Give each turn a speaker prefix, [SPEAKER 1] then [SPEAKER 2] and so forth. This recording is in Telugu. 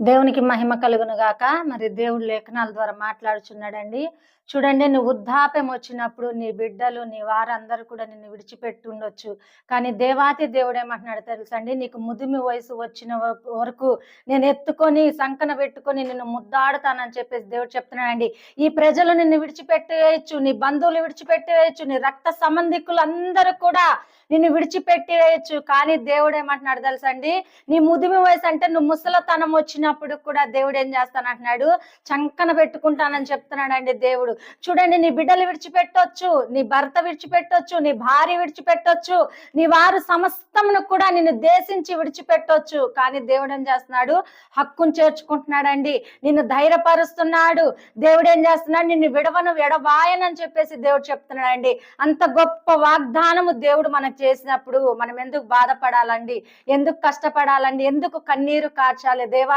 [SPEAKER 1] దేవునికి మహిమ కలుగును గాక. మరి దేవుడు లేఖనాల ద్వారా మాట్లాడుచున్నాడండి. చూడండి నువ్వు వృద్ధాప్యం వచ్చినప్పుడు నీ బిడ్డలు నీ వారందరూ కూడా నిన్ను విడిచిపెట్టి ఉండొచ్చు. కానీ దేవాతి దేవుడు ఏమంటున్నాడు తెలుసండి? నీకు ముదిమి వయసు వచ్చిన వరకు నేను ఎత్తుకొని సంకన పెట్టుకొని నిన్ను ముద్దాడుతానని చెప్పేసి దేవుడు చెప్తున్నాడండి. ఈ ప్రజలు నిన్ను విడిచిపెట్టేయచ్చు నీ బంధువులు విడిచిపెట్టేయచ్చు నీ రక్త సంబంధికులు అందరూ కూడా నిన్ను విడిచిపెట్టేయచ్చు. కానీ దేవుడు ఏమంటున్నాడు తెలుసండి? నీ ముదిమి వయసు అంటే నువ్వు ముసలతనం వచ్చినప్పుడు కూడా దేవుడు ఏం చేస్తానంటున్నాడు? చంకన పెట్టుకుంటానని చెప్తున్నాడండి దేవుడు. చూడండి నీ బిడ్డలు విడిచిపెట్టొచ్చు నీ భర్త విడిచిపెట్టొచ్చు నీ భార్య విడిచిపెట్టొచ్చు నీ వారు సమస్తమును కూడా నిన్ను దేశించి విడిచిపెట్టొచ్చు. కానీ దేవుడు ఏం చేస్తున్నాడు? హక్కును చేర్చుకుంటున్నాడండి. నిన్ను ధైర్యపరుస్తున్నాడు. దేవుడు ఏం చేస్తున్నాడు? నిన్ను విడవను విడవాయనని చెప్పేసి దేవుడు చెప్తున్నాడండి. అంత గొప్ప వాగ్దానము దేవుడు మనకు చేసినప్పుడు మనం ఎందుకు బాధపడాలండి? ఎందుకు కష్టపడాలండి? ఎందుకు కన్నీరు కార్చాలి? దేవా